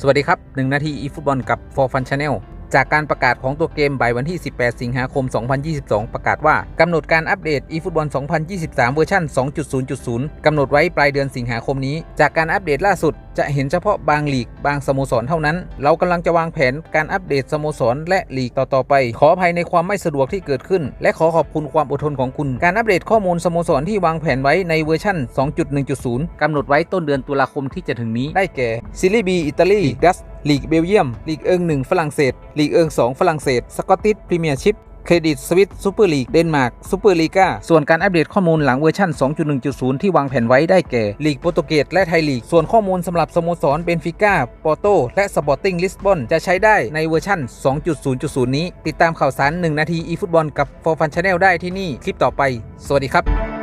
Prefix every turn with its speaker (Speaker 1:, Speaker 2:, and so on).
Speaker 1: สวัสดีครับ 1 นาทีอีฟุตบอลกับ For Fun Channel จากการประกาศของตัวเกมบ่ายวันที่ 18 สิงหาคม 2022 ประกาศว่ากำหนดการอัปเดต eFootball 2023 เวอร์ชัน2.0.0 กำหนดไว้ปลายเดือนสิงหาคมนี้ จากการอัปเดตล่าสุด จะเห็นเฉพาะบางลีก บางสโมสรเท่านั้น เรากำลังจะวางแผนการอัปเดตสโมสรและลีกต่อๆไป ขออภัยในความไม่สะดวกที่เกิดขึ้น และขอขอบคุณความอดทนของคุณ การอัปเดตข้อมูลสโมสรที่วางแผนไว้ในเวอร์ชัน2.1.0 กำหนดไว้ต้นเดือนตุลาคมที่จะถึงนี้ ได้แก่ซีรีบีอิตาลีดัสลีกเบลเยียม ลีกเอิง1ฝรั่งเศส ลีกเอิง2ฝรั่งเศส สกอตติชพรีเมียร์ชิพเครดิตสวิตซูเปอร์ลีกเดนมาร์กซูเปอร์ลีกาส่วนการอัปเดตข้อมูลหลังเวอร์ชัน2.1.0 ที่วางแผนไว้ได้แก่ ลีกโปรตุเกสและไทยลีก ส่วนข้อมูลสำหรับสโมสรเบนฟิก้าปอร์โตและสปอร์ติ้งลิสบอนจะใช้ได้ในเวอร์ชัน2.0.0 นี้ ติดตามข่าวสาร 1 นาที eFootball กับ For Fun Channel ได้ที่นี่คลิปต่อไป สวัสดีครับ